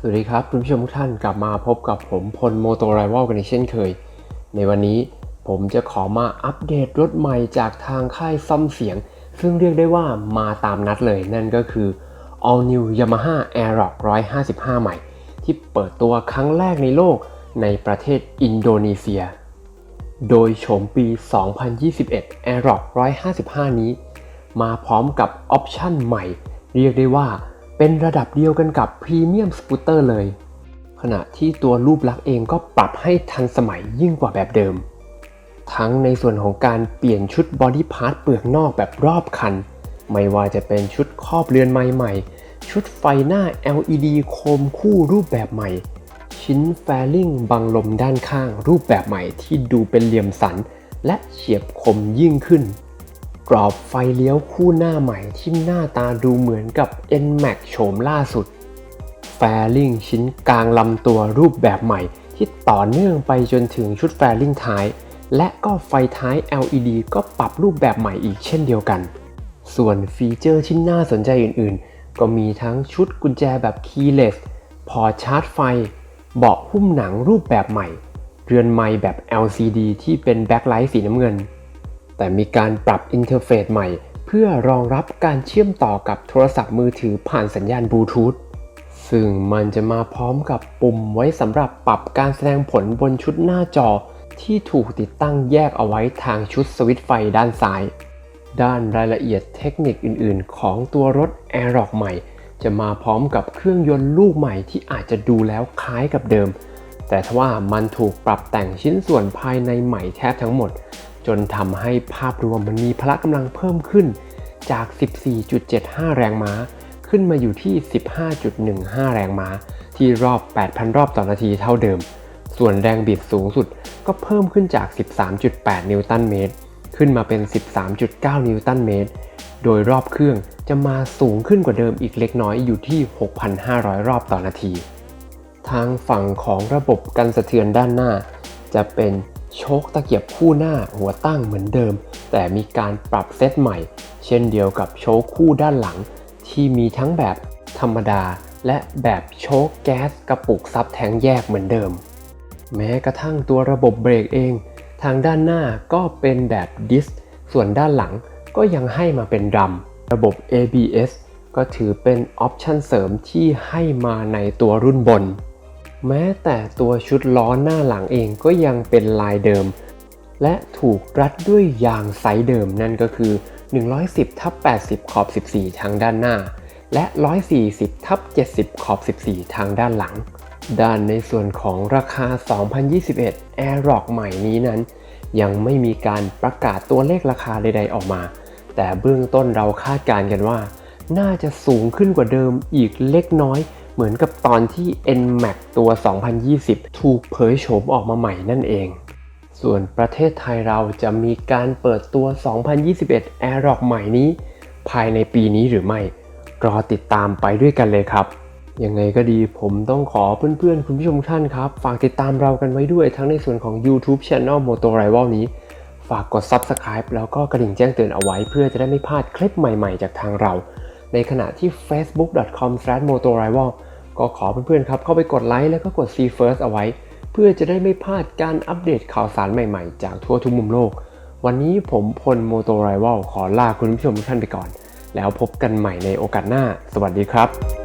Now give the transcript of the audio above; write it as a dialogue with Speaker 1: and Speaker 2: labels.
Speaker 1: สวัสดีครับคุณผู้ชมทุกท่านกลับมาพบกับผมพลโมโตไรวอลกันอีกเช่นเคย ในวันนี้ผมจะขอมาอัปเดตรถใหม่จากทางค่ายซ่อมเสียง ซึ่งเรียกได้ว่ามาตามนัดเลยนั่นก็คือ All New Yamaha Aerox 155 ใหม่ ที่เปิดตัวครั้งแรกในโลกในประเทศอินโดนีเซีย โดยโฉมปี 2021 Aerox 155 นี้ มาพร้อมกับออปชั่นใหม่ เรียกได้ว่า เป็นระดับเดียวกันกับพรีเมียมสกูตเตอร์เลย ขณะที่ตัวรูปลักษณ์เองก็ปรับให้ทันสมัยยิ่งกว่าแบบเดิม ทั้งในส่วนของการเปลี่ยนชุดบอดี้พาร์ทเปลือกนอกแบบรอบคัน ไม่ว่าจะเป็นชุดครอบเรือนไม้ใหม่ชุดไฟหน้า LED โคมคู่รูปแบบใหม่ ชิ้นแฟลิงบังลมด้านข้างรูปแบบใหม่ที่ดูเป็นเหลี่ยมสัน และเฉียบคมยิ่งขึ้น กรอบไฟเลี้ยวคู่หน้าใหม่ที่หน้าตาดูเหมือนกับ NMAX โฉมล่าสุด แฟลิงชิ้นกลางลำตัวรูปแบบใหม่ ที่ต่อเนื่องไปจนถึงชุดแฟลิงท้าย และก็ไฟท้าย LED ก็ปรับรูปแบบใหม่อีกเช่นเดียวกัน ส่วนฟีเจอร์ที่น่าสนใจอื่นๆ ก็มีทั้งชุดกุญแจแบบ keyless พอชาร์จไฟ เบาะหุ้มหนังรูปแบบใหม่ เรือนไม้แบบ LCD ที่เป็นแบ็คไลท์สีน้ำเงิน แต่มีการปรับอินเทอร์เฟซใหม่ เพื่อรองรับการเชื่อมต่อกับโทรศัพท์มือถือผ่านสัญญาณบลูทูธซึ่งมันจะมาพร้อมกับปุ่มไว้สำหรับปรับการแสดงผลบนชุดหน้าจอ ที่ถูกติดตั้งแยกเอาไว้ทางชุดสวิตช์ไฟด้านซ้าย ด้านรายละเอียดเทคนิคอื่น ๆ ของตัวรถ Aerox ใหม่ จะมาพร้อมกับเครื่องยนต์ลูกใหม่ที่อาจจะดูแล้วคล้ายกับเดิม แต่ทว่ามันถูกปรับแต่งชิ้นส่วนภายในใหม่แทบทั้งหมด จนทำให้ภาพรวมมันมีพละกำลังเพิ่มขึ้นจาก 14.75 แรงม้า ขึ้นมาอยู่ที่ 15.15 แรงม้า ที่รอบ 8,000 รอบต่อนาทีเท่าเดิม ส่วนแรงบิดสูงสุดก็เพิ่มขึ้นจาก 13.8 นิวตันเมตร ขึ้นมาเป็น 13.9 นิวตันเมตร โดยรอบเครื่องจะมาสูงขึ้นกว่าเดิมอีกเล็กน้อยอยู่ที่ 6,500 รอบต่อนาที ทางฝั่งของระบบกันสะเทือนด้านหน้า จะเป็น โชคตะเกียบคู่หน้าหัวตั้งเหมือนเดิม แต่มีการปรับเซตใหม่ เช่นเดียวกับโชคคู่ด้านหลัง ที่มีทั้งแบบธรรมดา และแบบโชคแก๊สกระปุกซับแทงแยกเหมือนเดิม แม้กระทั่งตัวระบบเบรกเอง ทางด้านหน้าก็เป็นแบบดิสส่วนด้านหลังก็ยังให้มาเป็นดรัมระบบ ABS ก็ถือเป็นออปชันเสริมที่ให้มาในตัวรุ่นบน แม้แต่ตัวชุดล้อหน้าหลังเองก็ยังเป็นลายเดิม และถูกรัดด้วยยางไซส์เดิมนั่นก็คือ 110ทับ80 ขอบ 14 ทางด้านหน้า และ 140ทับ70 ขอบ 14 ทางด้านหลัง ด้านในส่วนของราคา 2021 Aerox ใหม่นี้นั้น ยังไม่มีการประกาศตัวเลขราคาใดๆออกมา แต่เบื้องต้นเราคาดการณ์กันว่า น่าจะสูงขึ้นกว่าเดิมอีกเล็กน้อย เหมือนกับตอนที่ NMAX ตัว 2020 ถูกเผยโฉมออกมาใหม่นั่นเอง ส่วนประเทศไทยเราจะมีการเปิดตัว 2021 Aerox ใหม่นี้ ภายในปีนี้หรือไม่ รอติดตามไปด้วยกันเลยครับยังไงก็ดีผมต้องขอเพื่อนๆ คุณผู้ชมท่านครับ ฝากติดตามเรากันไว้ด้วยทั้งในส่วนของ YouTube Channel Moto Rival นี้ ฝากกด Subscribe แล้วก็กระดิ่งแจ้งเตือนเอาไว้ เพื่อจะได้ไม่พลาดคลิปใหม่ๆ จากทางเรา ในขณะที่ facebook.com/motorival ก็ขอเพื่อนๆครับเข้าไปกดไลค์แล้วก็กด See First เอาไว้ เพื่อจะได้ไม่พลาดการอัปเดตข่าวสารใหม่ๆ จากทั่วทุกมุมโลก วันนี้ผมพลโมโตไรวัลขอลาคุณผู้ชมทุกท่านไปก่อน แล้วพบกันใหม่ในโอกาสหน้า สวัสดีครับ